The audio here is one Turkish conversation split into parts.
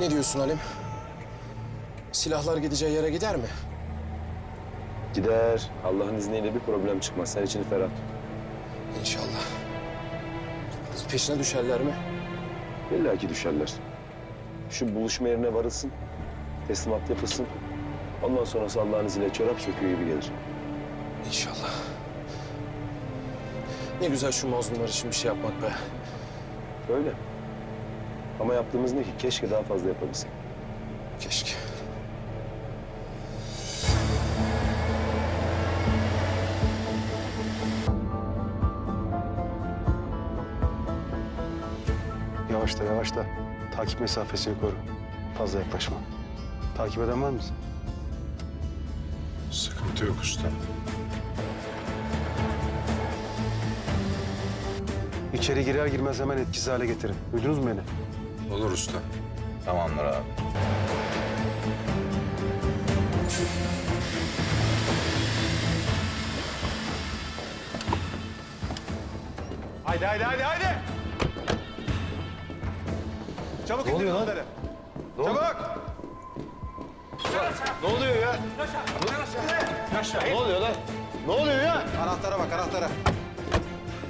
Ne diyorsun Halim? Silahlar gideceği yere gider mi? Gider. Allah'ın izniyle bir problem çıkmaz. Sen içini ferah tut. İnşallah. Peşine düşerler mi? İlla ki düşerler. Şu buluşma yerine varılsın. Teslimat yapılsın. Ondan sonrası Allah'ın izniyle çorap söküğü gibi gelir. İnşallah. Ne güzel şu mazlumlar için bir şey yapmak be. Öyle. Ama yaptığımız ne ki? Keşke daha fazla yapabilsek. Keşke. Yavaşla yavaşla. Takip mesafesini koru. Fazla yaklaşma. Takip eden var mısın? Sıkıntı yok usta. İçeri girer girmez hemen etkisiz hale getirin. Duydunuz mu beni? Olur usta. Tamamdır abi. Haydi haydi haydi haydi. Çabuk indirin onları. Çabuk. Ne oluyor ya? Ne oluyor lan? Ne oluyor ya? Anahtara bak anahtara.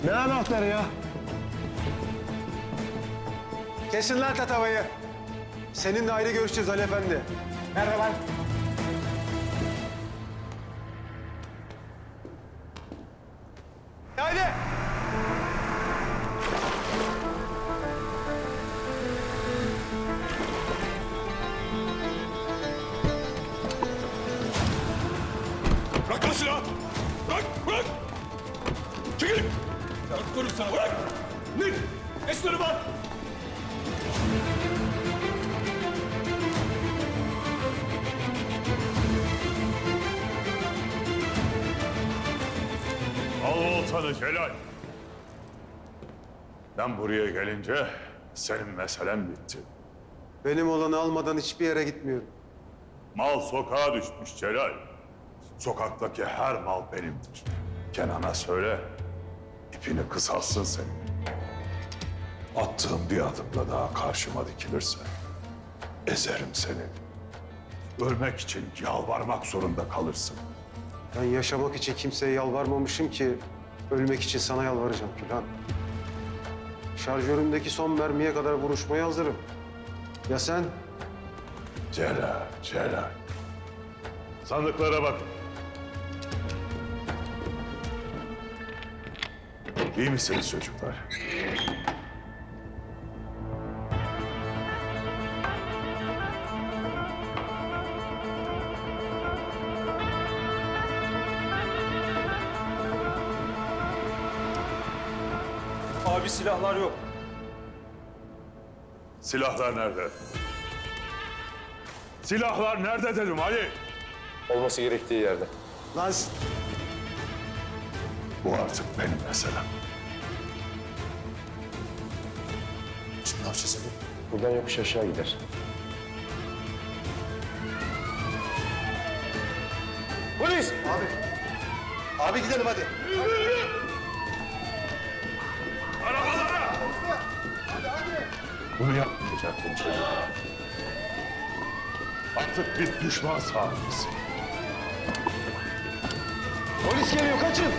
Ne anahtarı ya? Kesin lan tatavayı. Seninle ayrı görüşeceğiz Ali Efendi. Nerede lan? Haydi. Bırak lan silahı! Bırak, bırak! Çekilin! Bırak diyorum sana, bırak! Ne? Esleri var! Al oltanı Celal. Ben buraya gelince senin meselen bitti. Benim olanı almadan hiçbir yere gitmiyorum. Mal sokağa düşmüş Celal. Sokaktaki her mal benimdir. Kenan'a söyle, ipini kısalsın senin. Attığım bir adımla daha karşıma dikilirse ezerim seni. Ölmek için yalvarmak zorunda kalırsın. Ben yaşamak için kimseye yalvarmamışım ki ölmek için sana yalvaracağım Külhan. Şarjörümdeki son mermiye kadar vuruşmaya hazırım. Ya sen? Celal, Celal. Sandıklara bak. İyi misiniz çocuklar? Abi silahlar yok. Silahlar nerede? Silahlar nerede dedim Ali? Olması gerektiği yerde. Lan Bu artık benim meselem. Şimdi ne yapacağız Halim? Buradan yokuş aşağı gider. Polis! Abi. Abi gidelim hadi. Arabalara! Bunu yapmayacaktım çocuklar. Artık bir düşman sahibisin. Polis geliyor kaçın.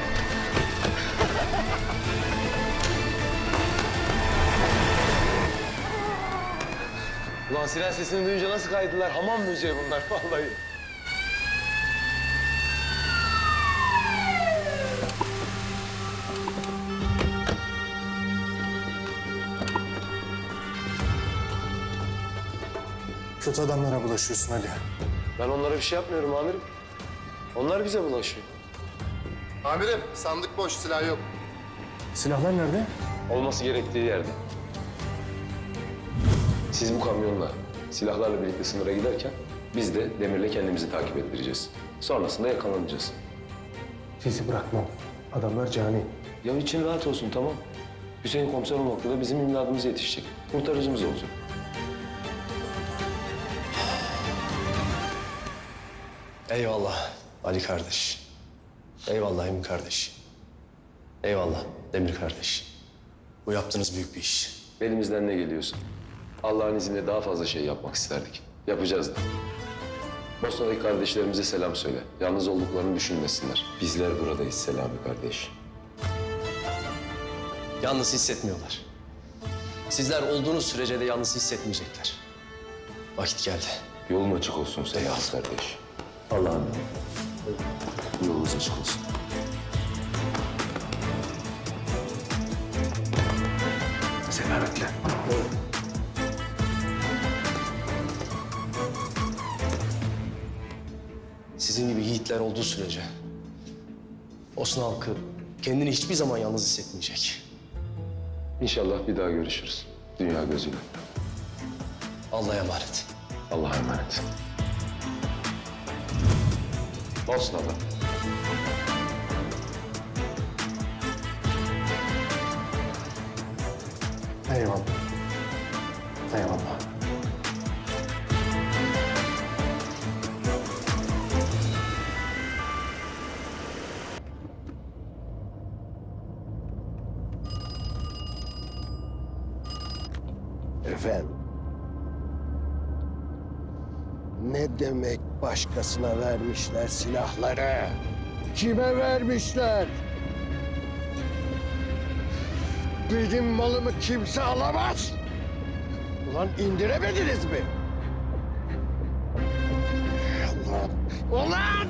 Ulan siren sesini duyunca nasıl kaydılar? Hamam böceği bunlar vallahi. Kötü adamlara bulaşıyorsun Ali. Ben onlara bir şey yapmıyorum amirim. Onlar bize bulaşıyor. Amirim sandık boş silah yok. Silahlar nerede? Olması gerektiği yerde. Siz bu kamyonla silahlarla birlikte sınıra giderken biz de Demir'le kendimizi takip ettireceğiz. Sonrasında yakalanacağız. sizi bırakmam. Adamlar cani. Ya için rahat olsun tamam. Hüseyin komiser o noktada bizim imdadımıza yetişecek. Kurtarıcımız olacak. Eyvallah Ali kardeş. Eyvallah Emin kardeş. Eyvallah Demir kardeş. Bu yaptığınız büyük bir iş. Elimizden ne geliyorsa. Allah'ın izniyle daha fazla şey yapmak isterdik. Yapacağız da. Bosna'daki kardeşlerimize selam söyle. Yalnız olduklarını düşünmesinler. Bizler buradayız Selami kardeş. Yalnız hissetmiyorlar. Sizler olduğunuz sürece de yalnız hissetmeyecekler. Vakit geldi. Yolun açık olsun Selami kardeş. Allah'ım. Yolunuz açık olsun. Selametle. Sizin gibi yiğitler olduğu sürece Osman halkı kendini hiçbir zaman yalnız hissetmeyecek. İnşallah bir daha görüşürüz. Dünya gözüyle. Allah'a emanet. Allah'a emanet. Bosna'da. Eyvallah. Eyvallah. Efendim? Ne demek başkasına vermişler silahları? Kime vermişler? Benim malımı kimse alamaz. Ulan indiremediniz mi? Ulan! Ulan!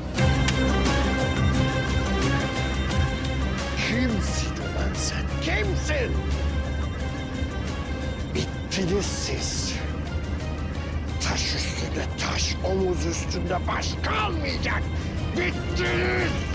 Kimsin ulan sen? Kimsin? Bittiniz siz. Üstünde taş, omuz üstünde baş kalmayacak. Bittiniz.